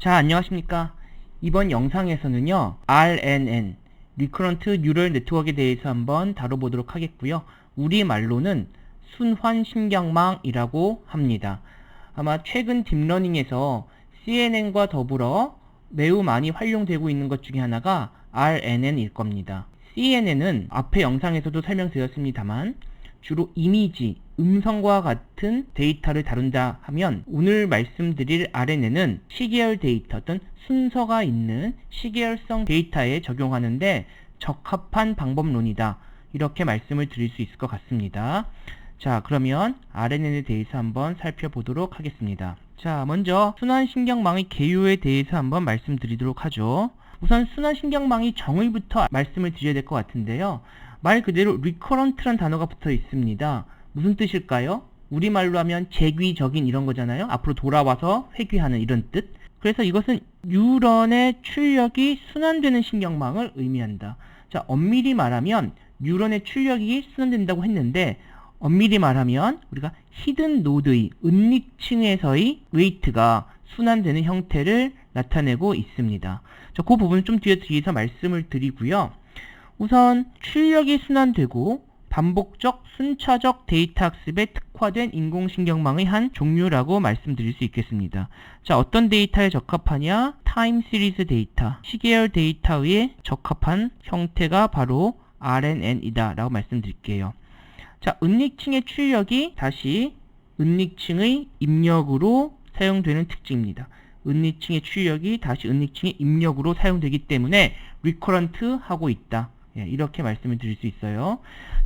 자, 안녕하십니까. 이번 영상에서는요, RNN, Recurrent Neural Network에 대해서 한번 다뤄보도록 하겠고요. 우리말로는 순환신경망이라고 합니다. 아마 최근 딥러닝에서 CNN과 더불어 매우 많이 활용되고 있는 것 중에 하나가 RNN일 겁니다. CNN은 앞의 영상에서도 설명드렸습니다만 주로 이미지, 음성과 같은 데이터를 다룬다 하면 오늘 말씀드릴 RNN은 시계열 데이터 어떤 순서가 있는 시계열성 데이터에 적용하는데 적합한 방법론이다. 이렇게 말씀을 드릴 수 있을 것 같습니다. 자, 그러면 RNN에 대해서 한번 살펴보도록 하겠습니다. 자, 먼저 순환신경망의 개요에 대해서 한번 말씀드리도록 하죠. 우선 순환신경망의 정의부터 말씀을 드려야 될 것 같은데요. 말 그대로 recurrent란 단어가 붙어 있습니다. 무슨 뜻일까요? 우리말로 하면 재귀적인 이런 거잖아요. 앞으로 돌아와서 회귀하는 이런 뜻. 그래서 이것은 뉴런의 출력이 순환되는 신경망을 의미한다. 자, 엄밀히 말하면 뉴런의 출력이 순환된다고 했는데 엄밀히 말하면 우리가 히든 노드의 은닉층에서의 웨이트가 순환되는 형태를 나타내고 있습니다. 자, 그 부분 좀 뒤에 뒤에서 말씀을 드리고요. 우선 출력이 순환되고 반복적 순차적 데이터 학습에 특화된 인공신경망의 한 종류라고 말씀드릴 수 있겠습니다. 자, 어떤 데이터에 적합하냐? 타임 시리즈 데이터, 시계열 데이터에 적합한 형태가 바로 RNN이다 라고 말씀드릴게요. 자, 은닉층의 출력이 다시 은닉층의 입력으로 사용되는 특징입니다. 은닉층의 출력이 다시 은닉층의 입력으로 사용되기 때문에 리커런트 하고 있다. 예, 이렇게 말씀을 드릴 수 있어요.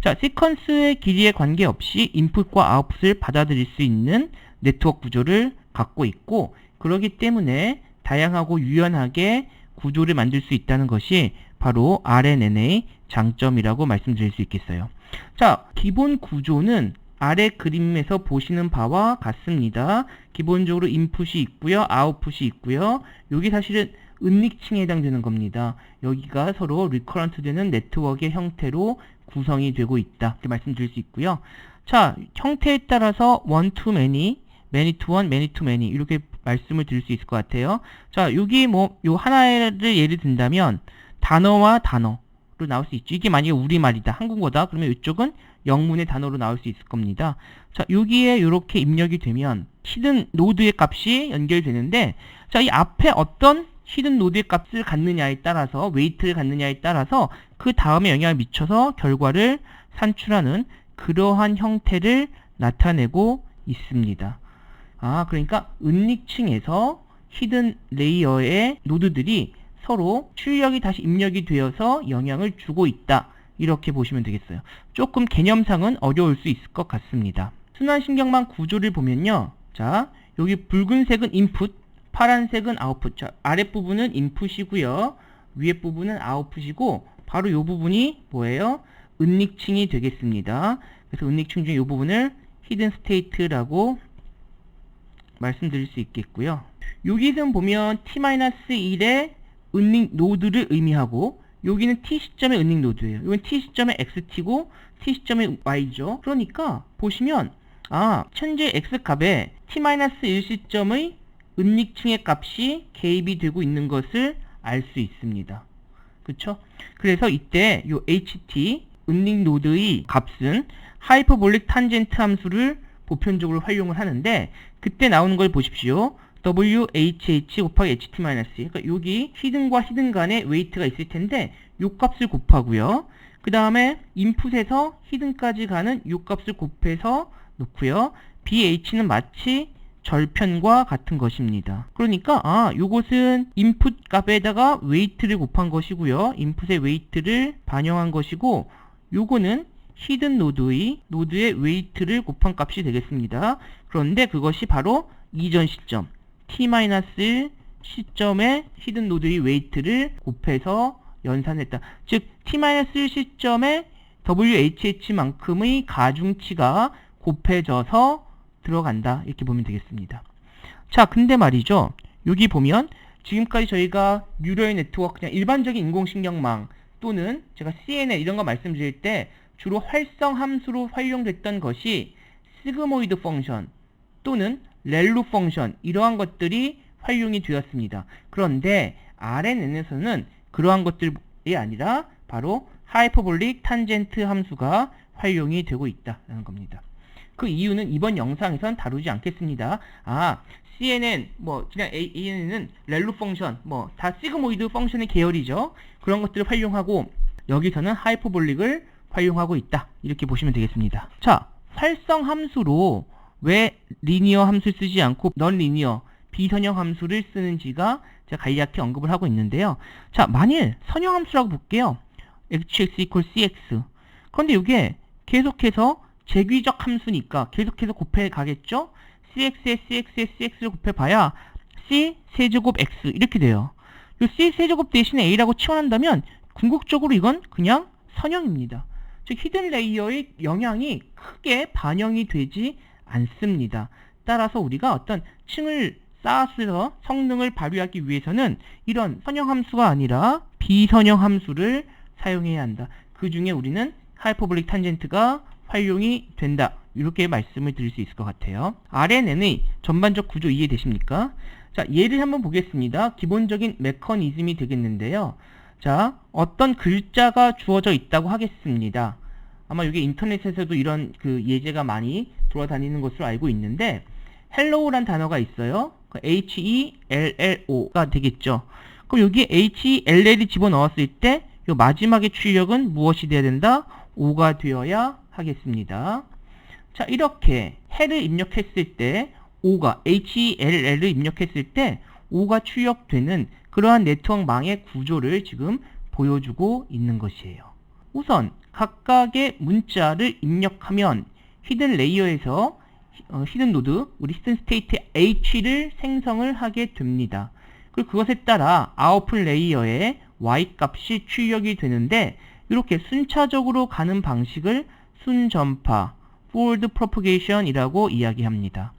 자, 시퀀스의 길이에 관계없이 인풋과 아웃풋을 받아들일 수 있는 네트워크 구조를 갖고 있고 그러기 때문에 다양하고 유연하게 구조를 만들 수 있다는 것이 바로 RNN의 장점이라고 말씀드릴 수 있겠어요. 자, 기본 구조는 아래 그림에서 보시는 바와 같습니다. 기본적으로 인풋이 있고요. 아웃풋이 있고요. 여기 사실은 은닉층에 해당되는 겁니다. 여기가 서로 리커런트 되는 네트워크의 형태로 구성이 되고 있다. 이렇게 말씀드릴 수 있고요. 자, 형태에 따라서 one to many, many to one, many to many 이렇게 말씀을 드릴 수 있을 것 같아요. 자, 여기 뭐 요 하나를 예를 든다면 단어와 단어로 나올 수 있죠. 이게 만약에 우리말이다. 한국어다. 그러면 이쪽은 영문의 단어로 나올 수 있을 겁니다. 자, 여기에 이렇게 입력이 되면 히든 노드의 값이 연결되는데 자, 이 앞에 어떤 히든 노드의 값을 갖느냐에 따라서 웨이트를 갖느냐에 따라서 그 다음에 영향을 미쳐서 결과를 산출하는 그러한 형태를 나타내고 있습니다. 아, 그러니까 은닉층에서 히든 레이어의 노드들이 서로 출력이 다시 입력이 되어서 영향을 주고 있다. 이렇게 보시면 되겠어요. 조금 개념상은 어려울 수 있을 것 같습니다. 순환신경망 구조를 보면요. 자, 여기 붉은색은 인풋, 파란색은 아웃풋. 자, 아랫부분은 인풋이고요. 위에 부분은 아웃풋이고 바로 이 부분이 뭐예요? 은닉층이 되겠습니다. 그래서 은닉층 중에 이 부분을 히든 스테이트라고 말씀드릴 수 있겠고요. 여기는 보면 t-1의 은닉 노드를 의미하고 여기는 t 시점의 은닉 노드예요. 이건 t 시점의 xt고 t 시점의 y죠. 그러니까 보시면 아 현재 x 값에 t-1 시점의 은닉층의 값이 개입이 되고 있는 것을 알 수 있습니다. 그쵸? 그래서 이때 요 ht 은닉 노드의 값은 하이퍼볼릭 탄젠트 함수를 보편적으로 활용을 하는데 그때 나오는 걸 보십시오. WHH 곱하기 HT 마이너스 그러니까 여기 히든과 히든 간에 웨이트가 있을 텐데 요 값을 곱하고요. 그 다음에 인풋에서 히든까지 가는 요 값을 곱해서 놓고요. BH는 마치 절편과 같은 것입니다. 그러니까 아 요것은 인풋 값에다가 웨이트를 곱한 것이고요. 인풋의 웨이트를 반영한 것이고 요거는 히든 노드의 노드의 웨이트를 곱한 값이 되겠습니다. 그런데 그것이 바로 이전 시점 t-1 시점에 히든 노드의 웨이트를 곱해서 연산했다. 즉 t-1 시점에 WHH만큼의 가중치가 곱해져서 들어간다. 이렇게 보면 되겠습니다. 자, 근데 말이죠. 여기 보면 지금까지 저희가 뉴럴 네트워크 그냥 일반적인 인공신경망 또는 제가 CNN 이런 거 말씀드릴 때 주로 활성 함수로 활용됐던 것이 시그모이드 펑션 또는 렐루 펑션 이러한 것들이 활용이 되었습니다. 그런데 RNN에서는 그러한 것들이 아니라 바로 하이퍼볼릭 탄젠트 함수가 활용이 되고 있다는 겁니다. 그 이유는 이번 영상에선 다루지 않겠습니다. 아, CNN, 뭐, 그냥 ANN은 렐루 펑션, 뭐, 다 시그모이드 펑션의 계열이죠. 그런 것들을 활용하고, 여기서는 하이퍼볼릭을 활용하고 있다. 이렇게 보시면 되겠습니다. 자, 활성 함수로 왜 리니어 함수를 쓰지 않고 넌 리니어, 비선형 함수를 쓰는지가 제가 간략히 언급을 하고 있는데요. 자, 만일 선형 함수라고 볼게요. hx equal cx. 그런데 이게 계속해서 제귀적 함수니까 계속해서 곱해 가겠죠? cx에 cx에 cx를 곱해봐야 c 세제곱 x 이렇게 돼요. 이 c 세제곱 대신에 a라고 치환한다면 궁극적으로 이건 그냥 선형입니다. 즉 히든 레이어의 영향이 크게 반영이 되지 않습니다. 따라서 우리가 어떤 층을 쌓아서 성능을 발휘하기 위해서는 이런 선형 함수가 아니라 비선형 함수를 사용해야 한다. 그 중에 우리는 하이퍼블릭 탄젠트가 활용이 된다. 이렇게 말씀을 드릴 수 있을 것 같아요. RNN의 전반적 구조 이해되십니까? 자, 예를 한번 보겠습니다. 기본적인 메커니즘이 되겠는데요. 자, 어떤 글자가 주어져 있다고 하겠습니다. 아마 이게 인터넷에서도 이런 그 예제가 많이 돌아다니는 것으로 알고 있는데 hello란 단어가 있어요. 그 H-E-L-L-O가 되겠죠. 그럼 여기 H-E-L-L이 집어넣었을 때 이 마지막의 출력은 무엇이 되어야 된다? O가 되어야 하겠습니다. 자, 이렇게 해를 입력했을 때 O가 HELL을 입력했을 때 O가 출력되는 그러한 네트워크망의 구조를 지금 보여주고 있는 것이에요. 우선 각각의 문자를 입력하면 히든 레이어에서 어, 히든 노드, 우리 히든 스테이트 H를 생성을 하게 됩니다. 그리고 그것에 따라 아웃풋 레이어에 Y 값이 출력이 되는데 이렇게 순차적으로 가는 방식을 순전파, forward propagation 이라고 이야기합니다.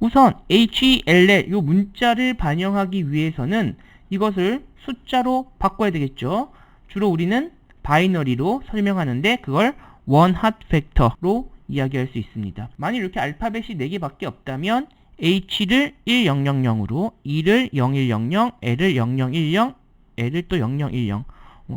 우선 HELL 이 문자를 반영하기 위해서는 이것을 숫자로 바꿔야 되겠죠. 주로 우리는 바이너리로 설명하는데 그걸 원핫 팩터로 이야기할 수 있습니다. 만일 이렇게 알파벳이 4개밖에 없다면 H를 1000으로, E를 0100, L을 0010, L을 또 0010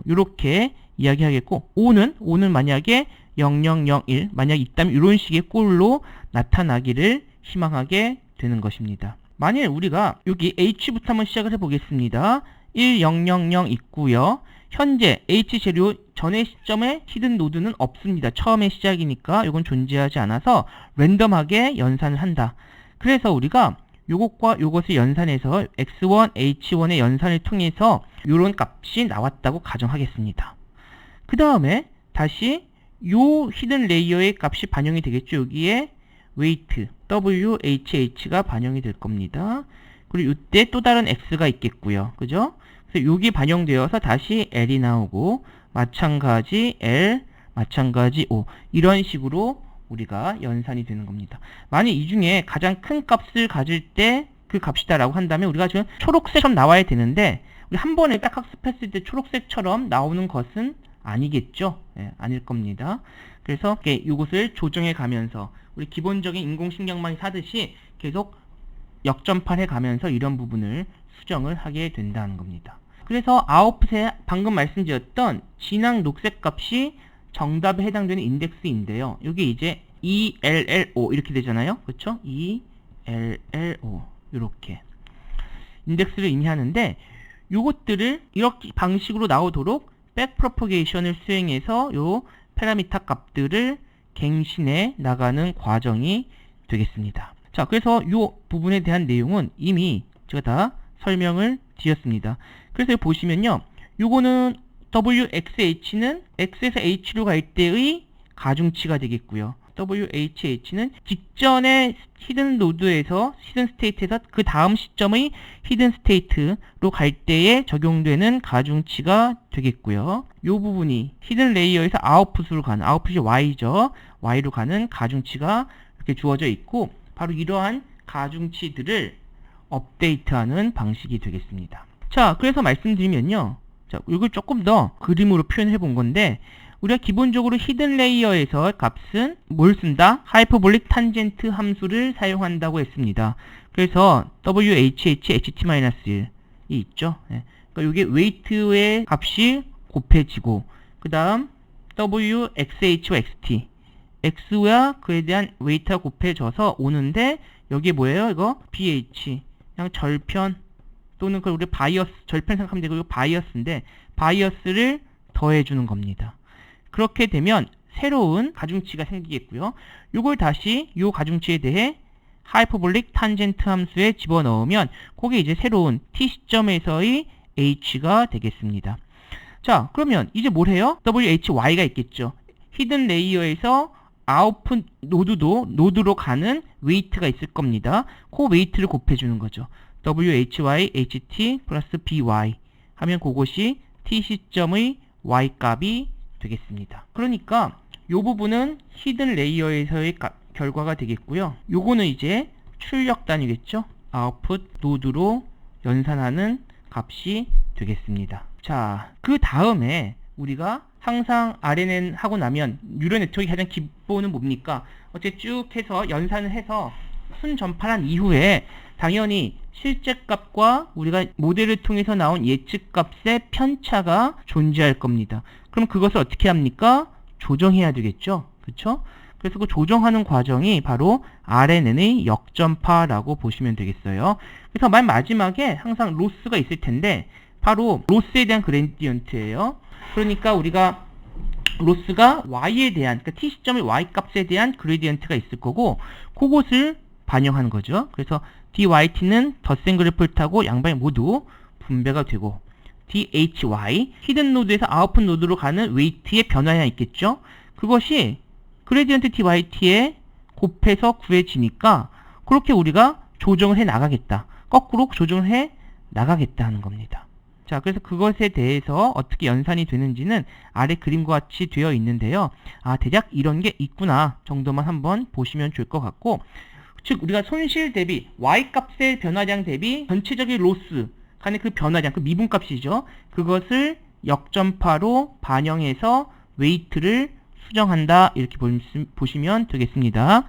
이렇게 이야기하겠고 O는 O는 만약에 0001 만약 있다면 이런 식의 꼴로 나타나기를 희망하게 되는 것입니다. 만일 우리가 여기 H부터 한번 시작을 해보겠습니다. 1000 있고요. 현재 H 재료 전의 시점에 히든 노드는 없습니다. 처음에 시작이니까 이건 존재하지 않아서 랜덤하게 연산을 한다. 그래서 우리가 요것과 요것을 연산해서 x1, h1의 연산을 통해서 이런 값이 나왔다고 가정하겠습니다. 그 다음에 다시 요 히든 레이어의 값이 반영이 되겠죠. 여기에 weight, WHH가 반영이 될 겁니다. 그리고 이때 또 다른 x가 있겠고요. 그죠? 그래서 여기 반영되어서 다시 l이 나오고 마찬가지 l, 마찬가지 o 이런 식으로 우리가 연산이 되는 겁니다. 만약 이 중에 가장 큰 값을 가질 때 그 값이다라고 한다면 우리가 지금 초록색처럼 나와야 되는데 우리 한 번에 딱 학습했을 때 초록색처럼 나오는 것은 아니겠죠? 예, 아닐 겁니다. 그래서 이것을 조정해 가면서 우리 기본적인 인공신경망이 사듯이 계속 역전판해 가면서 이런 부분을 수정을 하게 된다는 겁니다. 그래서 아웃풋에 방금 말씀드렸던 진앙 녹색 값이 정답에 해당되는 인덱스인데요. 여기 이제 ELLO 이렇게 되잖아요. 그렇죠? ELLO 이렇게 인덱스를 의미하는데 요것들을 이렇게 방식으로 나오도록 백프로포게이션을 수행해서 요 파라미터 값들을 갱신해 나가는 과정이 되겠습니다. 자, 그래서 요 부분에 대한 내용은 이미 제가 다 설명을 드렸습니다. 그래서 보시면요. 요거는 WXH는 X에서 H로 갈 때의 가중치가 되겠고요. WHH는 직전의 히든 노드에서 히든 스테이트에서 그 다음 시점의 히든 스테이트로 갈 때에 적용되는 가중치가 되겠고요. 이 부분이 히든 레이어에서 아웃풋으로 가는 아웃풋이 Y죠. Y로 가는 가중치가 이렇게 주어져 있고 바로 이러한 가중치들을 업데이트하는 방식이 되겠습니다. 자, 그래서 말씀드리면요. 자, 이걸 조금 더 그림으로 표현해 본 건데 우리가 기본적으로 히든 레이어에서 값은 뭘 쓴다? 하이퍼볼릭 탄젠트 함수를 사용한다고 했습니다. 그래서 WHH-HT-1이 있죠. 예. 그러니까 이게 웨이트의 값이 곱해지고 그 다음 WXH와 XT X와 그에 대한 웨이트가 곱해져서 오는데 여기에 뭐예요? 이거 BH 그냥 절편 또는 그걸 우리 바이어스 절편 생각하면 되고 이거 바이어스인데 바이어스를 더해주는 겁니다. 그렇게 되면 새로운 가중치가 생기겠고요. 이걸 다시 이 가중치에 대해 하이퍼볼릭 탄젠트 함수에 집어넣으면 그게 이제 새로운 t 시점에서의 h가 되겠습니다. 자, 그러면 이제 뭘 해요? why가 있겠죠. 히든 레이어에서 아웃풋 노드도 노드로 가는 웨이트가 있을 겁니다. 그 웨이트를 곱해주는 거죠. why ht 플러스 by 하면 그것이 t 시점의 y 값이 되겠습니다. 그러니까 이 부분은 히든 레이어에서의 가- 결과가 되겠고요. 요거는 이제 출력 단위겠죠. 아웃풋 노드로 연산하는 값이 되겠습니다. 자, 그 다음에 우리가 항상 RNN 하고 나면 뉴럴 네트워크의 가장 기본은 뭡니까? 어째 쭉 해서 연산을 해서 순 전파한 이후에 당연히 실제 값과 우리가 모델을 통해서 나온 예측 값의 편차가 존재할 겁니다. 그럼 그것을 어떻게 합니까? 조정해야 되겠죠? 그쵸? 그래서 그 조정하는 과정이 바로 RNN의 역전파라고 보시면 되겠어요. 그래서 맨 마지막에 항상 로스가 있을 텐데 바로 로스에 대한 그레디언트예요. 그러니까 우리가 로스가 y에 대한 그러니까 t 시점의 y 값에 대한 그레디언트가 있을 거고 그것을 반영한 거죠. 그래서 dyt는 덧셈 그래프를 타고 양방이 모두 분배가 되고 dhy 히든 노드에서 아웃풋 노드로 가는 웨이트의 변화가 있겠죠. 그것이 그레디언트 dyt에 곱해서 구해지니까 그렇게 우리가 조정을 해 나가겠다. 거꾸로 조정을 해 나가겠다 하는 겁니다. 자, 그래서 그것에 대해서 어떻게 연산이 되는지는 아래 그림과 같이 되어 있는데요. 아, 대략 이런 게 있구나 정도만 한번 보시면 좋을 것 같고, 즉 우리가 손실 대비 y 값의 변화량 대비 전체적인 로스 간의 그 변화량, 그 미분값이죠. 그것을 역전파로 반영해서 웨이트를 수정한다 이렇게 보시- 보시면 되겠습니다.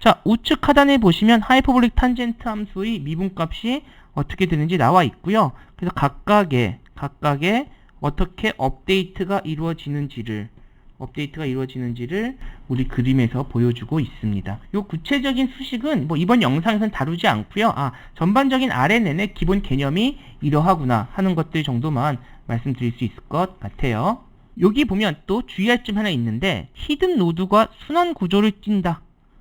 자, 우측 하단에 보시면 하이퍼볼릭 탄젠트 함수의 미분값이 어떻게 되는지 나와 있고요. 그래서 각각의 각각의 어떻게 업데이트가 이루어지는지를 업데이트가 이루어지는지를 우리 그림에서 보여주고 있습니다. 이 구체적인 수식은 뭐 이번 영상에서는 다루지 않고요. 아, 전반적인 RNN의 기본 개념이 이러하구나 하는 것들 정도만 말씀드릴 수 있을 것 같아요. 여기 보면 또 주의할 점 하나 있는데 히든 노드가 순환 구조를 띈다.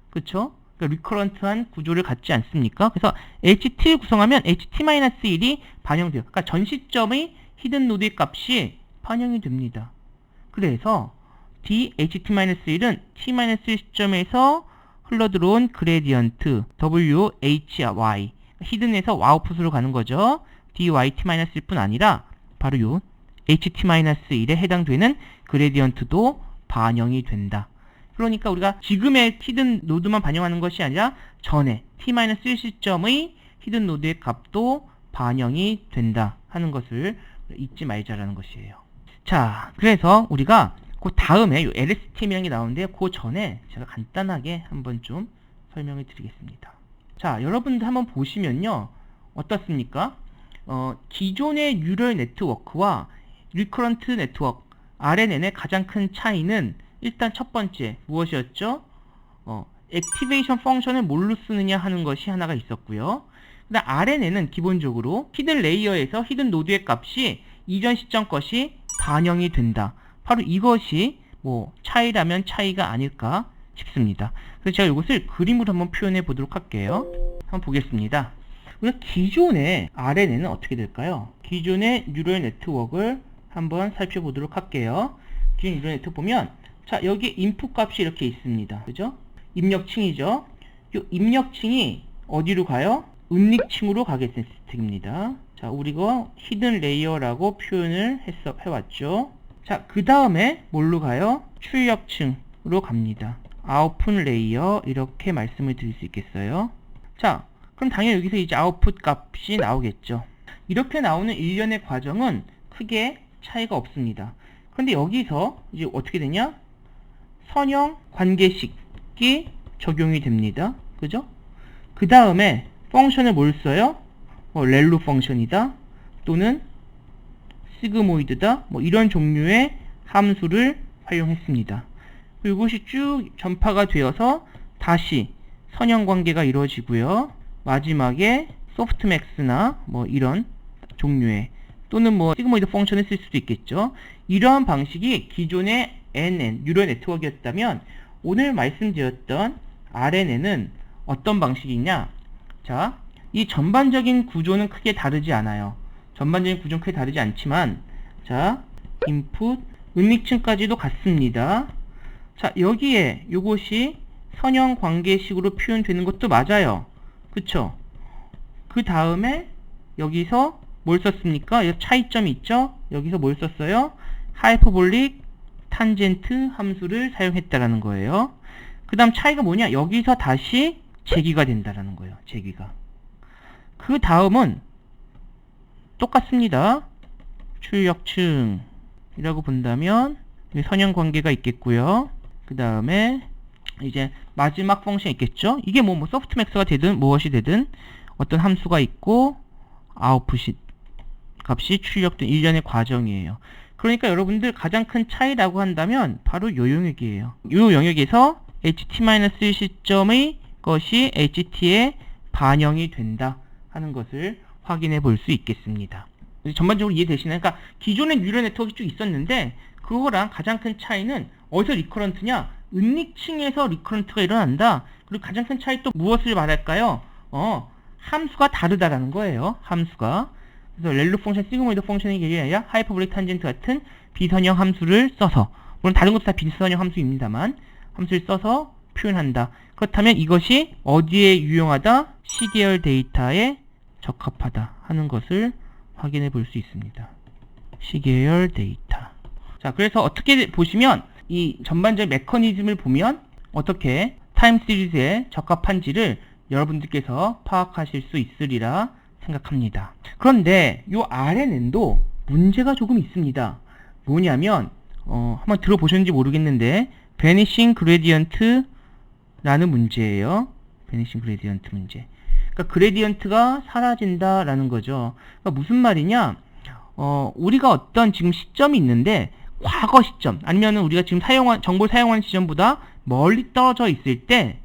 그러니까 리커런트한 구조를 갖지 않습니까? 그래서 HT를 구성하면 HT-1이 반영돼요. 그러니까 전 시점의 히든 노드의 값이 반영이 됩니다. 그래서 DHT-1은 T-1 시점에서 흘러들어온 그레디언트 WHY 히든에서 와우풋으로 가는 거죠. DYT-1일 뿐 아니라 바로 요 HT-1에 해당되는 그레디언트도 반영이 된다. 그러니까 우리가 지금의 히든 노드만 반영하는 것이 아니라 전에 t-1 시점의 히든 노드의 값도 반영이 된다 하는 것을 잊지 말자라는 것이에요. 자, 그래서 우리가 그 다음에 요 LSTM이라는 게 나오는데 그 전에 제가 간단하게 한번 좀 설명을 드리겠습니다. 자, 여러분들 한번 보시면요. 어떻습니까? 어, 기존의 뉴럴 네트워크와 리커런트 네트워크 RNN의 가장 큰 차이는 일단 첫 번째 무엇이었죠? 어, 액티베이션 펑션을 뭘로 쓰느냐 하는 것이 하나가 있었고요. 근데 RNN은 기본적으로 히든 레이어에서 히든 노드의 값이 이전 시점 것이 반영이 된다. 바로 이것이 뭐 차이라면 차이가 아닐까 싶습니다. 그래서 제가 이것을 그림으로 한번 표현해 보도록 할게요. 한번 보겠습니다. 우리가 기존의 RNN은 어떻게 될까요? 기존의 뉴럴 네트워크를 한번 살펴보도록 할게요. 기존 뉴럴 네트워크 보면 자 여기 인풋 값이 이렇게 있습니다. 그죠? 입력층이죠. 이 입력층이 어디로 가요? 은닉층으로 가게 된 시스템입니다. 자 우리가 히든 레이어라고 표현을 했어, 해왔죠. 자 그 다음에 뭘로 가요? 출력층으로 갑니다. 아웃풋 레이어 이렇게 말씀을 드릴 수 있겠어요. 자 그럼 당연히 여기서 이제 아웃풋 값이 나오겠죠. 이렇게 나오는 일련의 과정은 크게 차이가 없습니다. 근데 여기서 이제 어떻게 되냐? 선형 관계식이 적용이 됩니다. 그죠? 그 다음에 펑션을 뭘 써요? 뭐 렐로 펑션이다 또는 시그모이드다 뭐 이런 종류의 함수를 활용했습니다. 이것이 쭉 전파가 되어서 다시 선형 관계가 이루어지고요. 마지막에 소프트맥스나 뭐 이런 종류의 또는 뭐 시그모이드 펑션을 쓸 수도 있겠죠. 이러한 방식이 기존의 NN 뉴럴 네트워크였다면 오늘 말씀드렸던 RNN은 어떤 방식이냐? 자, 이 전반적인 구조는 크게 다르지 않아요. 전반적인 구조는 크게 다르지 않지만 자, 인풋 은닉층까지도 같습니다. 자, 여기에 요것이 선형 관계식으로 표현되는 것도 맞아요. 그쵸? 그 다음에 여기서 뭘 썼습니까? 여기 차이점이 있죠? 여기서 뭘 썼어요? 하이퍼볼릭 탄젠트 함수를 사용했다라는 거예요. 그 다음 차이가 뭐냐? 여기서 다시 제기가 된다라는 거예요. 제기가. 그 다음은 똑같습니다. 출력층이라고 본다면 선형 관계가 있겠고요. 그 다음에 이제 마지막 펑션 있겠죠? 이게 뭐, 뭐 소프트맥스가 되든 무엇이 되든 어떤 함수가 있고 아웃풋이 값이 출력된 일련의 과정이에요. 그러니까 여러분들 가장 큰 차이라고 한다면 바로 요 영역이에요. 요 영역에서 ht-1 시점의 것이 ht에 반영이 된다 하는 것을 확인해 볼 수 있겠습니다. 전반적으로 이해되시나요? 그러니까 기존의 뉴럴 네트워크가 쭉 있었는데 그거랑 가장 큰 차이는 어디서 리커런트냐? 은닉층에서 리커런트가 일어난다. 그리고 가장 큰 차이 또 무엇을 말할까요? 어, 함수가 다르다라는 거예요. 함수가. 그래서 렐로 펑션, 시그모이드 펑션이 아니라 하이퍼블릭 탄젠트 같은 비선형 함수를 써서 물론 다른 것도 다 비선형 함수입니다만 함수를 써서 표현한다. 그렇다면 이것이 어디에 유용하다? 시계열 데이터에 적합하다 하는 것을 확인해 볼 수 있습니다. 시계열 데이터. 자, 그래서 어떻게 보시면 이 전반적인 메커니즘을 보면 어떻게 타임 시리즈에 적합한지를 여러분들께서 파악하실 수 있으리라 생각합니다. 그런데 이 RNN도 문제가 조금 있습니다. 뭐냐면 어, 한번 들어보셨는지 모르겠는데 베니싱 그레디언트 라는 문제예요. 베니싱 그레디언트 문제. 그러니까 그레디언트가 사라진다라는 거죠. 그러니까 무슨 말이냐? 어, 우리가 어떤 지금 시점이 있는데 과거 시점 아니면 우리가 지금 사용한 정보를 사용하는 시점보다 멀리 떨어져 있을 때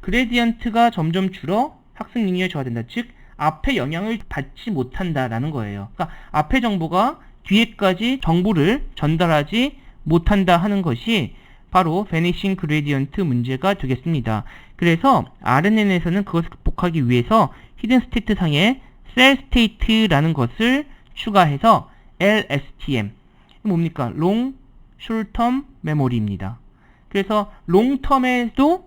그레디언트가 점점 줄어 학습 능력이 저하된다. 즉 앞에 영향을 받지 못한다라는 거예요. 그러니까 앞에 정보가 뒤에까지 정보를 전달하지 못한다 하는 것이 바로 베니싱 그레디언트 문제가 되겠습니다. 그래서 RNN에서는 그것을 극복하기 위해서 히든 스테이트 상에 셀 스테이트라는 것을 추가해서 LSTM 뭡니까? 롱 숄텀 메모리입니다. 그래서 롱텀에도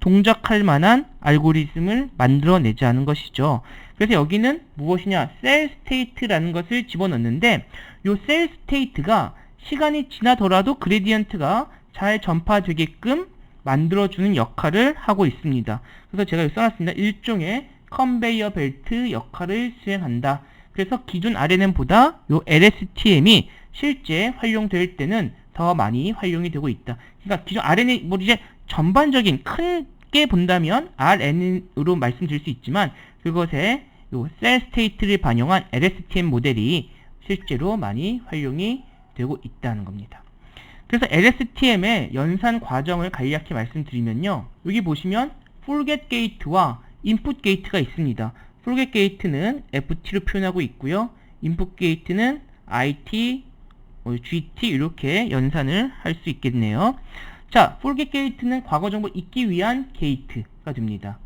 동작할 만한 알고리즘을 만들어내자는 것이죠. 그래서 여기는 무엇이냐? 셀 스테이트라는 것을 집어넣는데 이셀 스테이트가 시간이 지나더라도 그레디언트가 잘 전파되게끔 만들어주는 역할을 하고 있습니다. 그래서 제가 써놨습니다. 일종의 컨베이어 벨트 역할을 수행한다. 그래서 기존 RNN보다 이 LSTM이 실제 활용될 때는 더 많이 활용이 되고 있다. 그러니까 기존 RNN 뭐 이제 전반적인 크게 본다면 RNN으로 말씀드릴 수 있지만 그것에 셀 스테이트를 반영한 LSTM 모델이 실제로 많이 활용이 되고 있다는 겁니다. 그래서 LSTM의 연산 과정을 간략히 말씀드리면요. 여기 보시면 풀겟 게이트와 인풋 게이트가 있습니다. 풀겟 게이트는 FT로 표현하고 있고요. 인풋 게이트는 IT, GT 이렇게 연산을 할 수 있겠네요. 자, 풀겟 게이트는 과거 정보 잊기 위한 게이트가 됩니다.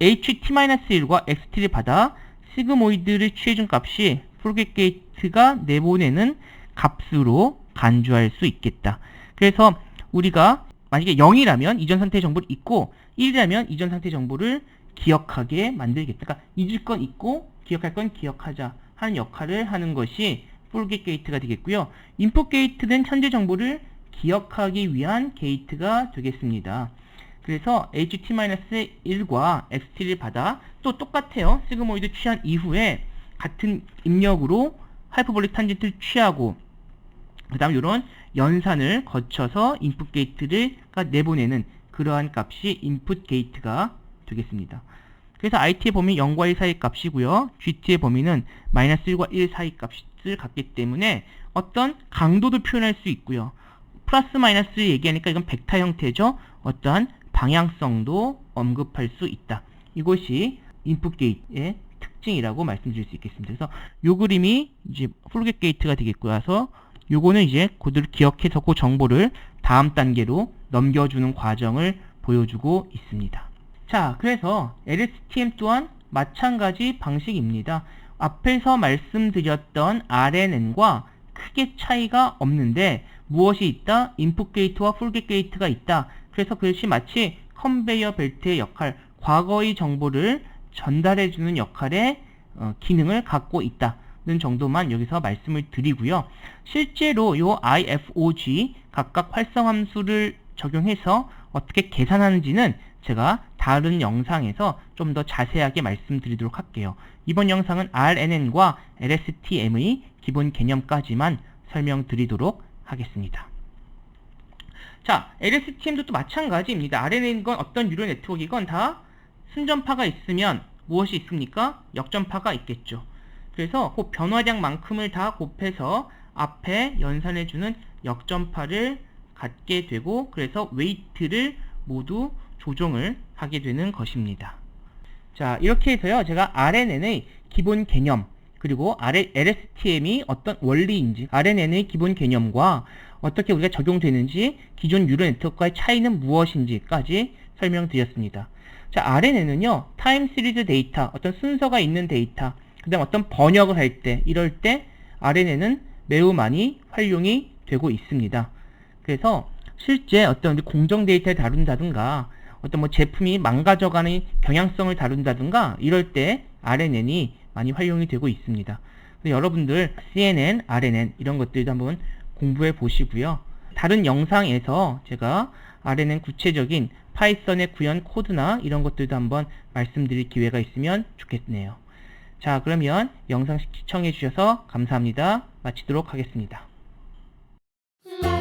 HT-1과 XT를 받아 시그모이드를 취해준 값이 풀겟 게이트가 내보내는 값으로 간주할 수 있겠다. 그래서 우리가 만약에 0이라면 이전 상태 정보를 잊고 1이라면 이전 상태 정보를 기억하게 만들겠다. 그러니까 잊을 건 잊고 기억할 건 기억하자 하는 역할을 하는 것이 풀겟 게이트가 되겠고요. 인풋 게이트는 현재 정보를 기억하기 위한 게이트가 되겠습니다. 그래서 ht-1과 xt를 받아 또 똑같아요. 시그모이드 취한 이후에 같은 입력으로 하이퍼볼릭 탄젠트를 취하고 그 다음 이런 연산을 거쳐서 인풋 게이트를 내보내는 그러한 값이 인풋 게이트가 되겠습니다. 그래서 it의 범위 0과 1 사이 값이고요. gt의 범위는 마이너스 1과 1 사이 값을 갖기 때문에 어떤 강도도 표현할 수 있고요. 플러스 마이너스 얘기하니까 이건 벡터 형태죠. 어떠한 방향성도 언급할 수 있다. 이것이 인풋 게이트의 특징이라고 말씀드릴 수 있겠습니다. 그래서 요 그림이 이제 플로겟 게이트가 되겠고요. 그래서 요거는 이제 그들을 기억해서 그 정보를 다음 단계로 넘겨주는 과정을 보여주고 있습니다. 자, 그래서 LSTM 또한 마찬가지 방식입니다. 앞에서 말씀드렸던 RNN과 크게 차이가 없는데 무엇이 있다? 인풋 게이트와 풀겟 게이트가 있다. 그래서 그것이 마치 컨베이어 벨트의 역할, 과거의 정보를 전달해주는 역할의 어, 기능을 갖고 있다는 정도만 여기서 말씀을 드리고요. 실제로 요 IFOG 각각 활성함수를 적용해서 어떻게 계산하는지는 제가 다른 영상에서 좀 더 자세하게 말씀드리도록 할게요. 이번 영상은 RNN과 LSTM의 기본 개념까지만 설명드리도록 하겠습니다. 자, LSTM도 또 마찬가지입니다. RNN건 어떤 유료 네트워크이건 다 순전파가 있으면 무엇이 있습니까? 역전파가 있겠죠. 그래서 그 변화량만큼을 다 곱해서 앞에 연산해주는 역전파를 갖게 되고 그래서 웨이트를 모두 조정을 하게 되는 것입니다. 자 이렇게 해서요 제가 RNN의 기본 개념 그리고 LSTM이 어떤 원리인지 RNN의 기본 개념과 어떻게 우리가 적용되는지 기존 유료 네트워크와의 차이는 무엇인지까지 설명드렸습니다. 자, RNN은요, 타임 시리즈 데이터, 어떤 순서가 있는 데이터, 그 다음 어떤 번역을 할 때, 이럴 때 RNN은 매우 많이 활용이 되고 있습니다. 그래서 실제 어떤 공정 데이터를 다룬다든가, 어떤 뭐 제품이 망가져가는 경향성을 다룬다든가, 이럴 때 RNN이 많이 활용이 되고 있습니다. 여러분들 CNN, RNN 이런 것들도 한번 공부해 보시고요. 다른 영상에서 제가 RNN 구체적인 파이썬의 구현 코드나 이런 것들도 한번 말씀드릴 기회가 있으면 좋겠네요. 자 그러면 영상 시청해 주셔서 감사합니다. 마치도록 하겠습니다. 네.